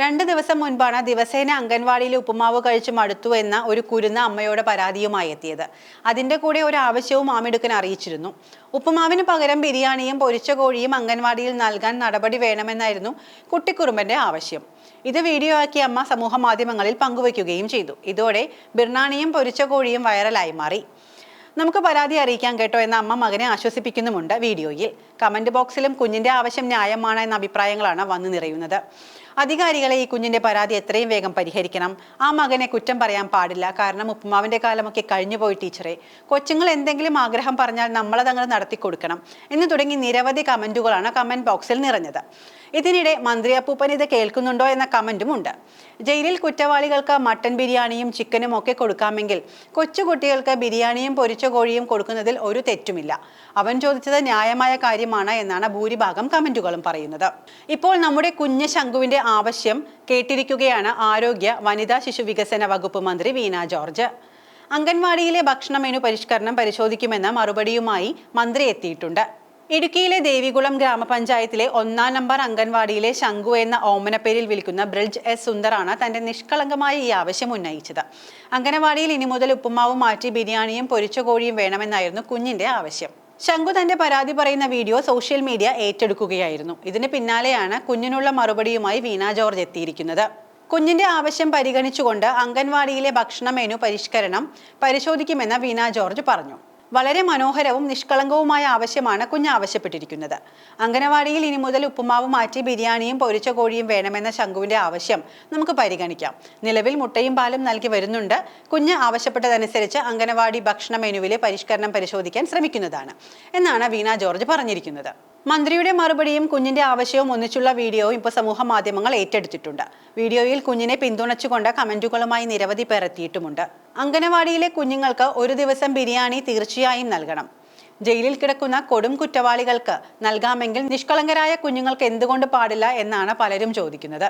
രണ്ട് ദിവസം മുൻപാണ് ദിവസേന അംഗൻവാടിയിൽ ഉപ്പുമാവ് കഴിച്ച് മടുത്തു എന്ന ഒരു കുരുന്ന അമ്മയോട് പരാതിയുമായി എത്തിയത്. അതിന്റെ കൂടെ ഒരു ആവശ്യവും ആമിടുക്കൻ അറിയിച്ചിരുന്നു. ഉപ്പുമാവിന് പകരം ബിരിയാണിയും പൊരിച്ച കോഴിയും അംഗൻവാടിയിൽ നൽകാൻ നടപടി വേണമെന്നായിരുന്നു കുട്ടിക്കുറുമ്പന്റെ ആവശ്യം. ഇത് വീഡിയോ ആക്കി അമ്മ സമൂഹ മാധ്യമങ്ങളിൽ പങ്കുവയ്ക്കുകയും ചെയ്തു. ഇതോടെ ബിർണാണിയും പൊരിച്ച കോഴിയും വൈറലായി മാറി. നമുക്ക് പരാതി അറിയിക്കാൻ കേട്ടോ എന്ന അമ്മ മകനെ ആശ്വസിപ്പിക്കുന്നുമുണ്ട് വീഡിയോയിൽ. കമന്റ് ബോക്സിലും കുഞ്ഞിന്റെ ആവശ്യം ന്യായമാണ് എന്ന അഭിപ്രായങ്ങളാണ് വന്നു നിറയുന്നത്. അധികാരികളെ ഈ കുഞ്ഞിന്റെ പരാതി എത്രയും വേഗം പരിഹരിക്കണം. ആ മകനെ കുറ്റം പറയാൻ പാടില്ല. കാരണം ഉപ്പുമാവിന്റെ കാലമൊക്കെ കഴിഞ്ഞുപോയി ടീച്ചറെ. കൊച്ചുങ്ങൾ എന്തെങ്കിലും ആഗ്രഹം പറഞ്ഞാൽ നമ്മളതങ്ങനെ നടത്തി കൊടുക്കണം. എന്ന് തുടങ്ങി നിരവധി കമന്റുകളാണ് കമന്റ് ബോക്സിൽ നിറഞ്ഞത്. ഇതിനിടെ മന്ത്രി അപ്പൂപ്പൻ ഇത് കേൾക്കുന്നുണ്ടോ എന്ന കമന്റും ഉണ്ട്. ജയിലിൽ കുറ്റവാളികൾക്ക് മട്ടൻ ബിരിയാണിയും ചിക്കനും ഒക്കെ കൊടുക്കാമെങ്കിൽ കൊച്ചുകുട്ടികൾക്ക് ബിരിയാണിയും പൊരിച്ച കോഴിയും കൊടുക്കുന്നതിൽ ഒരു തെറ്റുമില്ല. അവൻ ചോദിച്ചത് ന്യായമായ കാര്യമാണ് എന്നാണ് ഭൂരിഭാഗം കമന്റുകളും പറയുന്നത്. ഇപ്പോൾ നമ്മുടെ കുഞ്ഞ് ശംഖുവിന്റെ ആവശ്യം കേട്ടിരിക്കുകയാണ് ആരോഗ്യ വനിതാ ശിശു വികസന വകുപ്പ് മന്ത്രി വീണ ജോർജ്. അംഗൻവാടിയിലെ ഭക്ഷണ മെനു പരിഷ്കരണം പരിശോധിക്കുമെന്ന മറുപടിയുമായി മന്ത്രി എത്തിയിട്ടുണ്ട്. ഇടുക്കിയിലെ ദേവികുളം ഗ്രാമപഞ്ചായത്തിലെ ഒന്നാം നമ്പർ അംഗൻവാടിയിലെ ശംഖു എന്ന ഓമനപ്പേരിൽ വിളിക്കുന്ന ബ്രിഡ്ജ് എസ് സുന്ദറാണ് തന്റെ നിഷ്കളങ്കമായ ഈ ആവശ്യം ഉന്നയിച്ചത്. അംഗനവാടിയിൽ ഇനി മുതൽ ഉപ്പുമാവ് മാറ്റി ബിരിയാണിയും പൊരിച്ച കോഴിയും വേണമെന്നായിരുന്നു കുഞ്ഞിന്റെ ആവശ്യം. ശംഖു തന്റെ പരാതി പറയുന്ന വീഡിയോ സോഷ്യൽ മീഡിയ ഏറ്റെടുക്കുകയായിരുന്നു. ഇതിന് പിന്നാലെയാണ് കുഞ്ഞിനുള്ള മറുപടിയുമായി വീണ ജോർജ് എത്തിയിരിക്കുന്നത്. കുഞ്ഞിന്റെ ആവശ്യം പരിഗണിച്ചുകൊണ്ട് അംഗൻവാടിയിലെ ഭക്ഷണ മെനു പരിഷ്കരണം പരിശോധിക്കുമെന്ന് വീണ ജോർജ് പറഞ്ഞു. വളരെ മനോഹരവും നിഷ്കളങ്കവുമായ ആവശ്യമാണ് കുഞ്ഞ് ആവശ്യപ്പെട്ടിരിക്കുന്നത്. അംഗനവാടിയിൽ ഇനി മുതൽ ഉപ്പുമാവ് മാറ്റി ബിരിയാണിയും പൊരിച്ച കോഴിയും വേണമെന്ന ശംഖുവിന്റെ ആവശ്യം നമുക്ക് പരിഗണിക്കാം. നിലവിൽ മുട്ടയും പാലും നൽകി വരുന്നുണ്ട്. കുഞ്ഞ് ആവശ്യപ്പെട്ടതനുസരിച്ച് അംഗനവാടി ഭക്ഷണ മെനുവിലെ പരിഷ്കരണം പരിശോധിക്കാൻ ശ്രമിക്കുന്നതാണ് എന്നാണ് വീണ ജോർജ് പറഞ്ഞിരിക്കുന്നത്. മന്ത്രിയുടെ മറുപടിയും കുഞ്ഞിന്റെ ആവശ്യവും ഒന്നിച്ചുള്ള വീഡിയോയും ഇപ്പോൾ സമൂഹ മാധ്യമങ്ങൾ ഏറ്റെടുത്തിട്ടുണ്ട്. വീഡിയോയിൽ കുഞ്ഞിനെ പിന്തുണച്ചുകൊണ്ട് കമന്റുകളുമായി നിരവധി പേർ എത്തിയിട്ടുമുണ്ട്. അംഗനവാടിയിലെ കുഞ്ഞുങ്ങൾക്ക് ഒരു ദിവസം ബിരിയാണി തീർച്ചയായും നൽകണം. ജയിലിൽ കിടക്കുന്ന കൊടും കുറ്റവാളികൾക്ക് നൽകാമെങ്കിൽ നിഷ്കളങ്കരായ കുഞ്ഞുങ്ങൾക്ക് എന്തുകൊണ്ട് പാടില്ല എന്നാണ് പലരും ചോദിക്കുന്നത്.